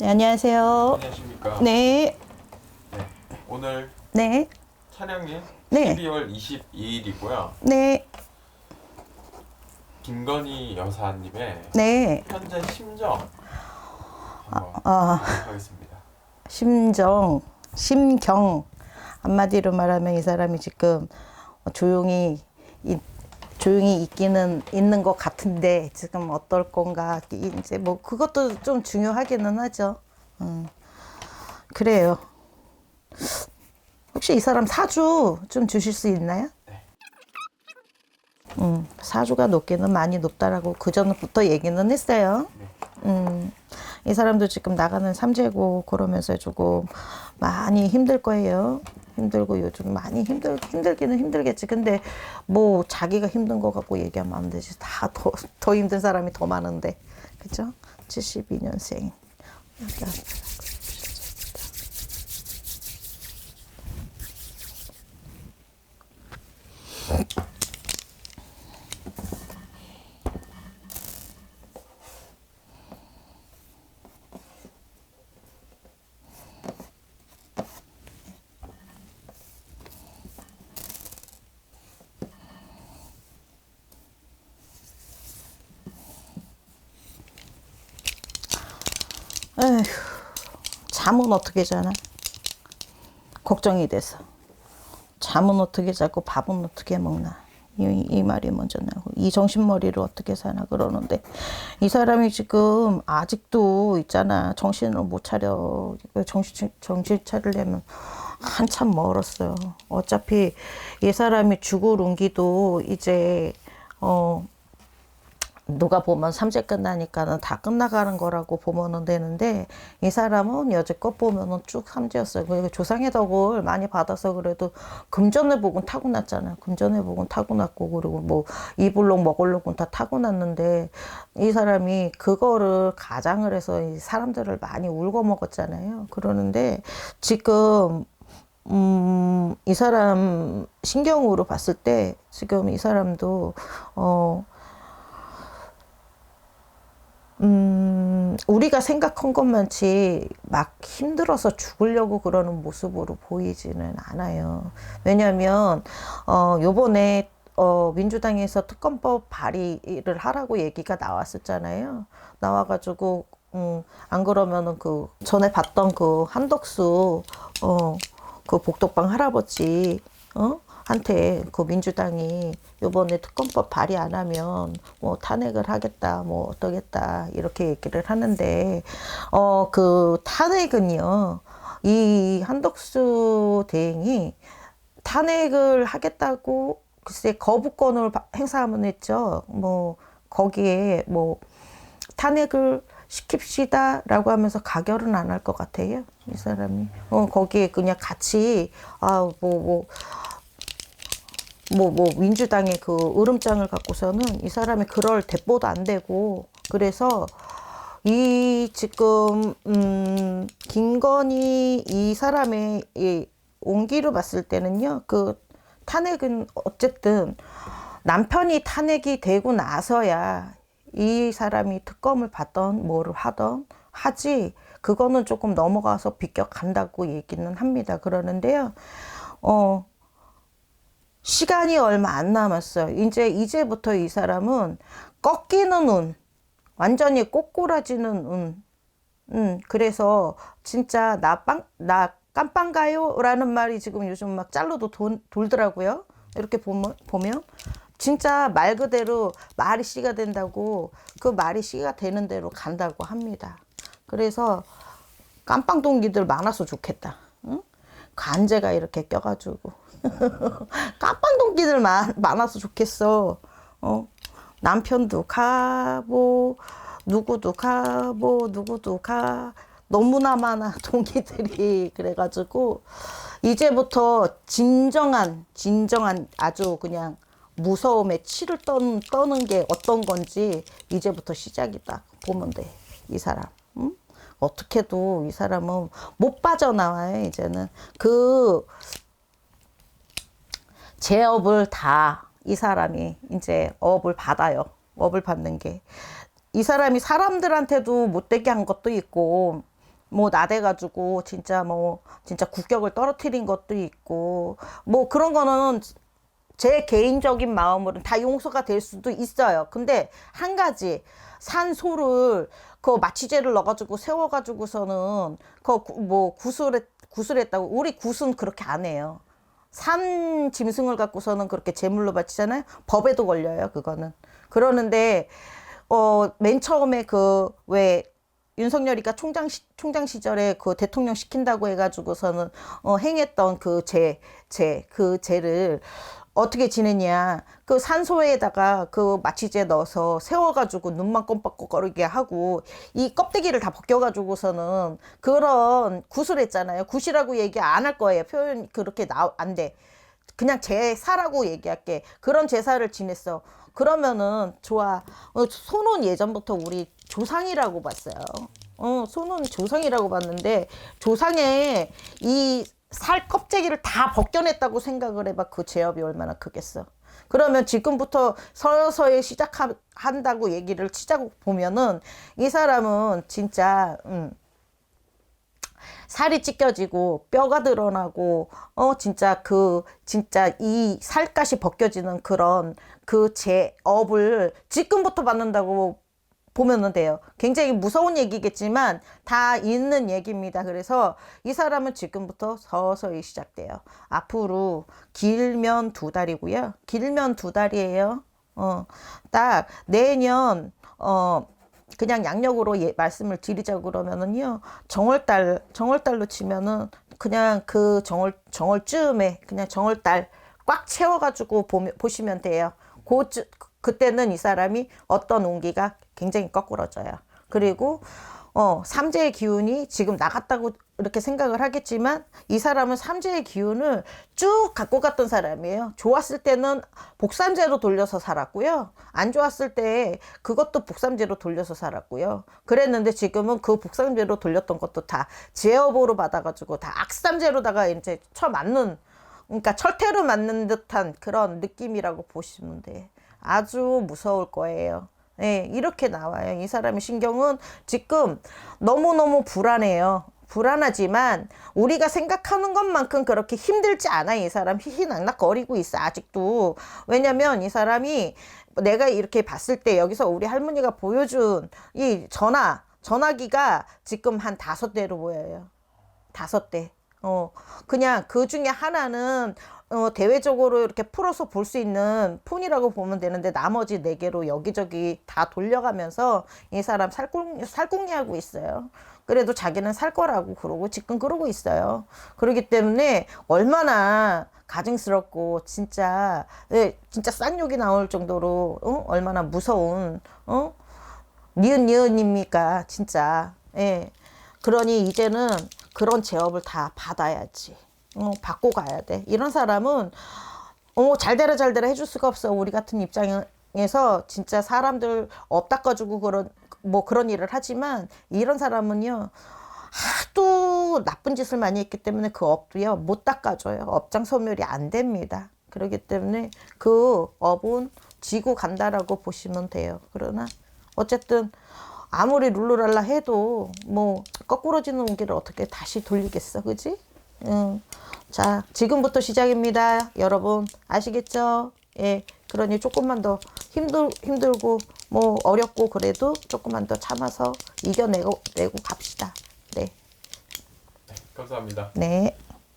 네, 안녕하세요. 안녕하십니까. 네, 네, 오늘 네, 차량일 네. 12월 22일이고요. 네, 김건희 여사님의 네. 현재 심정 한번 아, 하겠습니다. 심정, 심경. 한마디로 말하면 이 사람이 지금 조용히, 이, 조용히 있기는 있는 것 같은데 지금 어떨 건가. 이제 뭐 그것도 좀 중요하기는 하죠. 음, 그래요. 혹시 이 사람 사주 좀 주실 수 있나요? 네. 음, 사주가 높기는 많이 높다라고 그 전부터 얘기는 했어요. 네. 음, 이 사람도 지금 나가는 삼재고 그러면서 조금 많이 힘들 거예요. 힘들고 요즘 많이 힘들 힘들기는 힘들겠지. 근데 뭐 자기가 힘든 거 갖고 얘기하면 안 되지. 다 더 더 힘든 사람이 더 많은데, 그죠? 72년생. 에휴, 잠은 어떻게 자나? 걱정이 돼서. 잠은 어떻게 자고 밥은 어떻게 먹나? 이, 이 말이 먼저 나고 이 정신머리를 어떻게 사나 그러는데 이 사람이 지금 아직도 있잖아 정신을 못 차려 정신 정신 차리려면 한참 멀었어요 어차피 이 사람이 죽을 운기도 이제 어 누가 보면 삼재 끝나니까는 다 끝나가는 거라고 보면은 되는데 이 사람은 여지껏 보면은 쭉 삼재였어요. 그 조상의 덕을 많이 받아서 그래도 금전의 복은 타고났잖아요. 금전의 복은 타고났고 그리고 뭐 이불록 먹을록은 다 타고났는데 이 사람이 그거를 가장을 해서 이 사람들을 많이 울고 먹었잖아요. 그러는데 지금 음, 이 사람 신경으로 봤을 때 지금 이 사람도 어 음, 우리가 생각한 것만치 막 힘들어서 죽으려고 그러는 모습으로 보이지는 않아요. 왜냐면, 어, 요번에, 어, 민주당에서 특검법 발의를 하라고 얘기가 나왔었잖아요. 나와가지고, 음, 안 그러면은 그, 전에 봤던 그 한덕수, 어, 그 복덕방 할아버지, 어? 한테 그 민주당이 요번에 특검법 발의 안 하면 뭐 탄핵을 하겠다 뭐 어떠겠다 이렇게 얘기를 하는데 어 그 탄핵은요 이 한덕수 대행이 탄핵을 하겠다고 글쎄 거부권을 바- 행사하면 했죠. 뭐 거기에 뭐 탄핵을 시킵시다라고 하면서 가결은 안 할 것 같아요 이 사람이. 어 거기에 그냥 같이 아뭐뭐 뭐, 뭐, 뭐, 민주당의 그 으름장을 갖고서는 이 사람이 그럴 대보도 안 되고, 그래서 이 지금, 음, 김건희 이 사람의 이 온기로 봤을 때는요, 그 탄핵은 어쨌든 남편이 탄핵이 되고 나서야 이 사람이 특검을 받던 뭐를 하던 하지, 그거는 조금 넘어가서 비껴간다고 얘기는 합니다. 그러는데요, 어, 시간이 얼마 안 남았어요. 이제 이제부터 이 사람은 꺾이는 운, 완전히 꼬꾸라지는 운. 음, 그래서 진짜 나빵 나 깜빵가요라는 말이 지금 요즘 막 짤로도 돈, 돌더라고요. 이렇게 보면 보면 진짜 말 그대로 말이 씨가 된다고 그 말이 씨가 되는 대로 간다고 합니다. 그래서 깜빵 동기들 많아서 좋겠다. 응? 간제가 이렇게 껴가지고 깜빵 동기들 많, 많아서 좋겠어. 어? 남편도 가고 누구도 가고 누구도 가 너무나 많아 동기들이 그래가지고 이제부터 진정한 진정한 아주 그냥 무서움에 치를 떠는, 떠는 게 어떤 건지 이제부터 시작이다 보면 돼 이 사람 응? 어떻게도 이 사람은 못 빠져나와요 이제는 그 제 업을 다 이 사람이 이제 업을 받아요. 업을 받는 게. 이 사람이 사람들한테도 못되게 한 것도 있고, 뭐 나대가지고 진짜 뭐 진짜 국격을 떨어뜨린 것도 있고 뭐 그런 거는 제 개인적인 마음으로는 다 용서가 될 수도 있어요. 근데 한 가지 산소를 그 마취제를 넣어가지고 세워가지고서는 그 뭐 구슬했 구슬했다고 우리 굿은 그렇게 안 해요. 산 짐승을 갖고서는 그렇게 제물로 바치잖아요. 법에도 걸려요, 그거는. 그러는데 어 맨 처음에 그 왜 윤석열이가 총장 시, 총장 시절에 그 대통령 시킨다고 해가지고서는 어 행했던 그제제그 죄를 어떻게 지냈냐. 그 산소에다가 그 마취제 넣어서 세워가지고 눈만 껌뻑거리게 하고 이 껍데기를 다 벗겨가지고서는 그런 구슬했잖아요. 굿이라고 얘기 안 할 거예요. 표현 그렇게 나 안돼. 그냥 제사라고 얘기할게. 그런 제사를 지냈어. 그러면은 좋아. 어, 손은 예전부터 우리 조상이라고 봤어요. 어 손은 조상이라고 봤는데 조상의 이 살 껍데기를 다 벗겨냈다고 생각을 해봐. 그 제업이 얼마나 크겠어. 그러면 지금부터 서서히 시작한다고 얘기를 시작 보면은 이 사람은 진짜 음, 살이 찢겨지고 뼈가 드러나고 어 진짜 그 진짜 이 살갗이 벗겨지는 그런 그 제업을 지금부터 받는다고 보면은 돼요. 굉장히 무서운 얘기겠지만 다 있는 얘기입니다. 그래서 이 사람은 지금부터 서서히 시작돼요. 앞으로 길면 두 달이고요. 길면 두 달이에요. 어, 딱 내년 어 그냥 양력으로 예, 말씀을 드리자 그러면은요 정월달 정월달로 치면은 그냥 그 정월 정월쯤에 그냥 정월달 꽉 채워가지고 보면 보시면 돼요. 그 그때는 이 사람이 어떤 운기가 굉장히 거꾸러져요. 그리고 어 삼재의 기운이 지금 나갔다고 이렇게 생각을 하겠지만 이 사람은 삼재의 기운을 쭉 갖고 갔던 사람이에요. 좋았을 때는 복삼재로 돌려서 살았고요. 안 좋았을 때 그것도 복삼재로 돌려서 살았고요. 그랬는데 지금은 그 복삼재로 돌렸던 것도 다 제업으로 받아가지고 다 악삼재로다가 이제 쳐 맞는 그러니까 철퇴로 맞는 듯한 그런 느낌이라고 보시면 돼. 아주 무서울 거예요. 네, 이렇게 나와요. 이 사람의 신경은 지금 너무너무 불안해요. 불안하지만 우리가 생각하는 것만큼 그렇게 힘들지 않아. 이 사람 희희낙낙 거리고 있어. 아직도. 왜냐면 이 사람이 내가 이렇게 봤을 때 여기서 우리 할머니가 보여준 이 전화, 전화기가 지금 한 다섯 대로 보여요. 다섯 대. 어, 그냥 그 중에 하나는 어, 대외적으로 이렇게 풀어서 볼 수 있는 폰이라고 보면 되는데 나머지 네 개로 여기저기 다 돌려가면서 이 사람 살궁, 살궁리 하고 있어요. 그래도 자기는 살 거라고 그러고 지금 그러고 있어요. 그렇기 때문에 얼마나 가증스럽고 진짜 네, 진짜 싼 욕이 나올 정도로 어? 얼마나 무서운 어? 니은 니은입니까 진짜 예. 그러니 이제는 그런 제업을 다 받아야지. 어, 받고 가야 돼. 이런 사람은 어, 잘 되라 잘 되라 해줄 수가 없어. 우리 같은 입장에서 진짜 사람들 업 닦아주고 그런 뭐 그런 일을 하지만 이런 사람은요. 하도 나쁜 짓을 많이 했기 때문에 그 업도요 못 닦아줘요. 업장 소멸이 안 됩니다. 그렇기 때문에 그 업은 지고 간다라고 보시면 돼요. 그러나 어쨌든 아무리 룰루랄라 해도 뭐 거꾸러지는 운기를 어떻게 다시 돌리겠어, 그지? 응. 자, 지금부터 시작입니다. 여러분 아시겠죠? 예. 그러니 조금만 더 힘들 힘들고 뭐 어렵고 그래도 조금만 더 참아서 이겨내고 내고 갑시다. 네. 네, 감사합니다. 네.